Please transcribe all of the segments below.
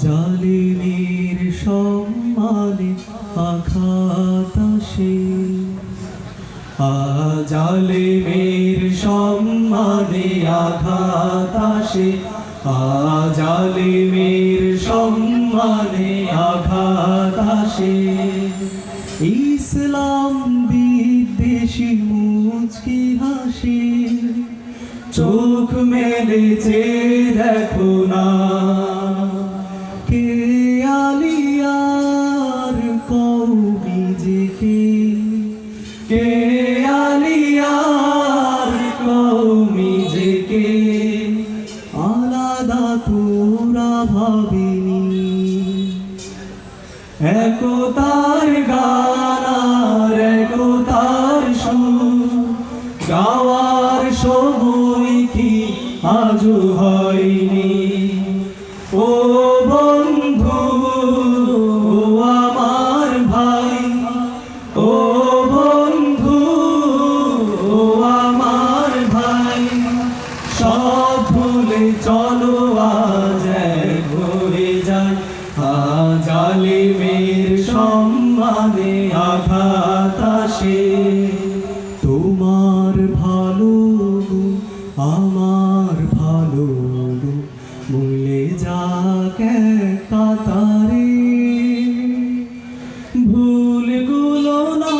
আজালিনীর সম্মানে আঘাত আসে আজালিনীর সম্মানে আঘাত আসে আজালিনীর সম্মানে আঘাত আসে ইসলাম বিদেশি মুচকি হাসি। চোখ মেলেছে দেখো না। একতার গানার একতার গাওয়ার সময় কি আজও হয়নি? ও বন্ধু আমার ভাই, ও বন্ধু, ও আমার ভাই, সব ভুলে চলো আসে। তোমার ভালো আমার ভালো মূলে যাক কাতারে ভুলগুলো না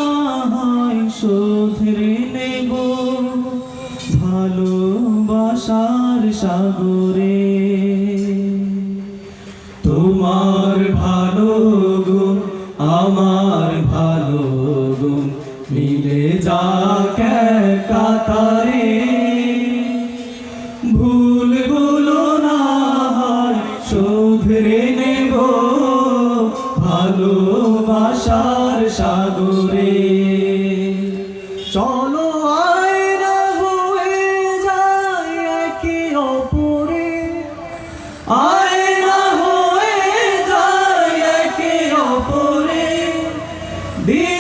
শোধরে নেব, ভালোবাসার সাগরে। তোমার ভালো আমার যাক কাতারে ভুলগুলো না হয় শোধরে নেব ভালোবাসার সাগরে। চলো আয়না হয়ে যায় একে অপরে। আয়না হয়ে যায় একে অপরে। দিন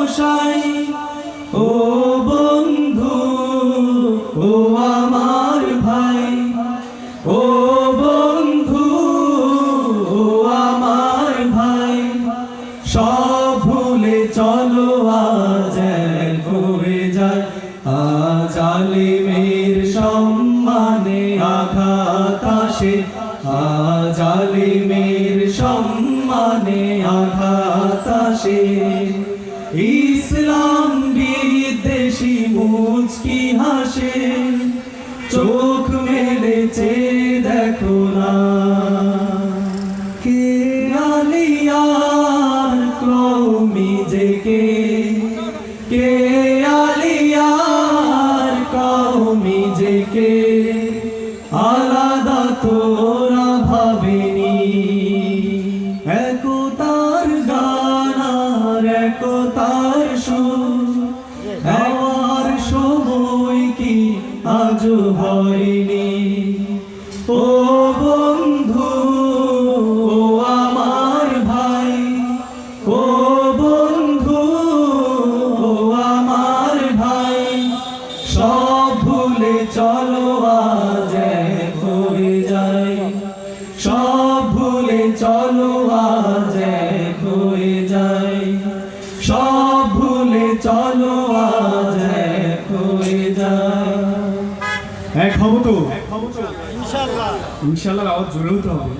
সহসাই ও বন্ধু, ও আমার ভাই। ও বন্ধু, ও আমার ভাই। সব ভুলে চলো, আজ হয়ে যায়। আজ আলিমের সম্মানে আঘাত আসে। আজ আলিমের মুচকি হাসে, চোখ মেলেছে, দেখো না। কে আলিয়ার কৌমি যে কে? কে আলিয়ার কৌমি যে কে? আলাদা তোরা আজও হয়নি। ও বন্ধু, ও আমার ভাই, ও বন্ধু, ও আমার ভাই, সব ভুলে চলো আজ হয়ে যাই। সব ভুলে চলো আজ হয়ে যাই। সব ভুলে চলো আজ হব তো? ইনশাল্লাহ ইনশাল্লাহ আওয়াজ জোরে হতে হবে।